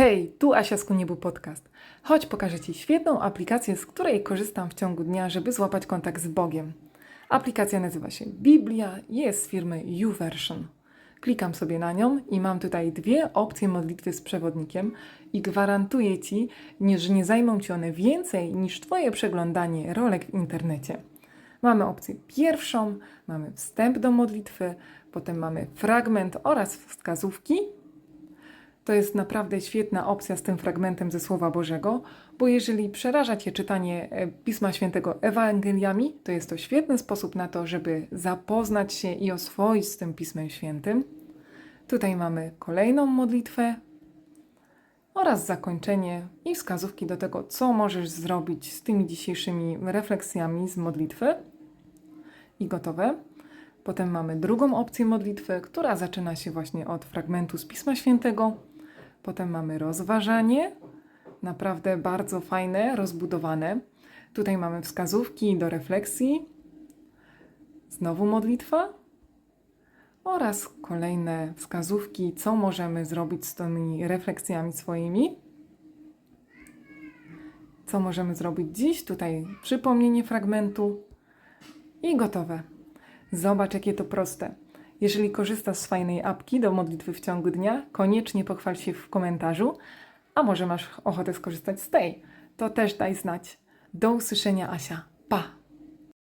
Hej, tu Asia z Kuniebu Podcast. Chodź pokażę Ci świetną aplikację, z której korzystam w ciągu dnia, żeby złapać kontakt z Bogiem. Aplikacja nazywa się Biblia i jest z firmy YouVersion. Klikam sobie na nią i mam tutaj dwie opcje modlitwy z przewodnikiem i gwarantuję Ci, że nie zajmą Ci one więcej niż Twoje przeglądanie rolek w internecie. Mamy opcję pierwszą, mamy wstęp do modlitwy, potem mamy fragment oraz wskazówki, to jest naprawdę świetna opcja z tym fragmentem ze Słowa Bożego, bo jeżeli przeraża Cię czytanie e, Pisma Świętego Ewangeliami, to jest to świetny sposób na to, żeby zapoznać się i oswoić z tym Pismem Świętym. Tutaj mamy kolejną modlitwę oraz zakończenie i wskazówki do tego, co możesz zrobić z tymi dzisiejszymi refleksjami z modlitwy. I gotowe. Potem mamy drugą opcję modlitwy, która zaczyna się właśnie od fragmentu z Pisma Świętego. Potem mamy rozważanie, naprawdę bardzo fajne, rozbudowane. Tutaj mamy wskazówki do refleksji, znowu modlitwa oraz kolejne wskazówki, co możemy zrobić z tymi refleksjami swoimi. Co możemy zrobić dziś? Tutaj przypomnienie fragmentu i gotowe. Zobacz, jakie to proste. Jeżeli korzystasz z fajnej apki do modlitwy w ciągu dnia, koniecznie pochwal się w komentarzu, a może masz ochotę skorzystać z tej, to też daj znać. Do usłyszenia, Asia. Pa!